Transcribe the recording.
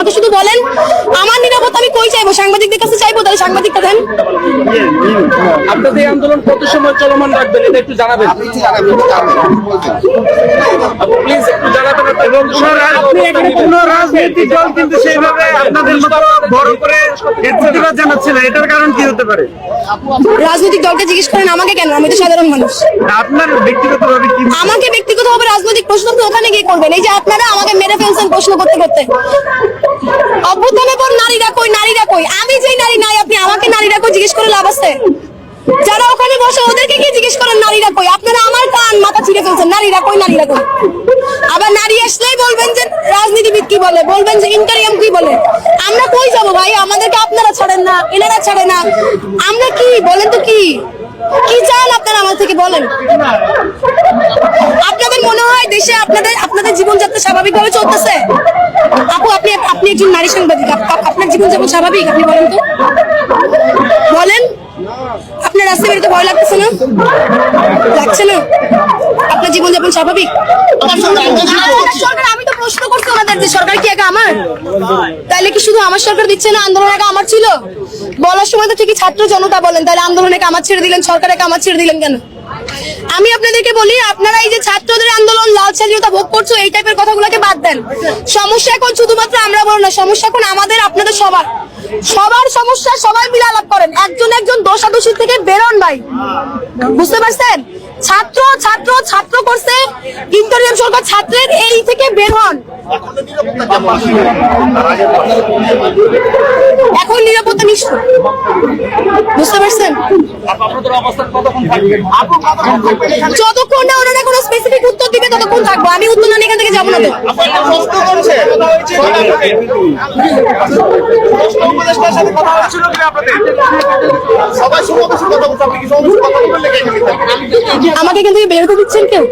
আমাকে শুধু বলেন আমার নিরাপত্তা আমি কই চাইব? সাংবাদিকদের কাছে চাইব? তাহলে সাংবাদিকটা দেন। আপনাদের আন্দোলন কত সময় চলমান রাখবেন এটা একটু জানাবেন? প্লিজ একটু জানাবেন এবং কোন রাজনৈতিক দল কিন্তু সেইভাবে আপনাদের মতো বড় করে প্রতিবাদ জানাচ্ছে না এটার কারণ কি হতে পারে? রাজনৈতিক দলকে জিজ্ঞেস করেন আমাকে কেন? আমি তো সাধারণ মানুষ। আপনার ব্যক্তিগতভাবে কি আমাকে ব্যক্তিগতভাবে রাজনৈতিক প্রশ্ন আপনি ওখানে গিয়ে করবেন। এই যে আপনারা আমাকে মেরে ফেলছেন প্রশ্ন করতে করতে। যারা ওখানে বসে, ওদেরকে নারীরা আমার কান, মাথা আবার নারী বলবেন রাজনীতিবিদ কি বলে? বলবেন যে ইন্টারিয়াম কি বলে? আমরা কই যাব ভাই? আমাদেরকে আপনারা ছাড়েন না, এনারা ছাড়ে না। আমরা কি? বলেন তো কি? কি চান আপনারা আমার থেকে বলেন? আপনাদের মনে হয় দেশে আপনাদের আপনাদের জীবনযাত্রা স্বাভাবিকভাবে চলতেছে? আপনি একজন নারী সাংবাদিক, আপ- আপ- আপনার জীবনযাপন স্বাভাবিক আপনি বলেন তো? বলেন? আপনার রাস্তায় বেরোতে ভয় লাগতেছে না? লাগছে না? আপনার জীবন জীবনযাপন স্বাভাবিক? সরকার, আমি তো প্রশ্ন করছি সরকার কি একা আমার? তাহলে কি শুধু আমার সরকার দিচ্ছে না আন্দোলন একা আমার ছিল? বলার সময় তো ঠিকই ছাত্র জনতা বলেন, তাহলে আন্দোলনে কামার ছেড়ে দিলেন, সরকারে কামার ছেড়ে দিলেন কেন? আমি আপনাদেরকে বলি, আপনারা এই যে ছাত্রদের আন্দোলন, লাল স্বাধীনতা ভোগ করছ, এই টাইপের কথাগুলোকে বাদ দেন। সমস্যা এখন শুধুমাত্র আমরা বলো না, সমস্যা এখন আমাদের, আপনাদের সবার। সবার সমস্যা সবাই মিলে আলাপ করেন। একজন একজন দোষাদোষী থেকে বেরোন ভাই। বুঝতে পারছেন? ছাত্র ছাত্র ছাত্র করছে ইন্টারিয়াম সরকার ছাত্রের এই থেকে বের হন। বুঝতে পারছেন? যতক্ষণ না ওনারা কোনো স্পেসিফিক উত্তর দিবে, ততক্ষণ থাকব। আমি উত্তর না এখান থেকে যাব না তো। আমাকে থেকে বের করে দিচ্ছেন কেউ?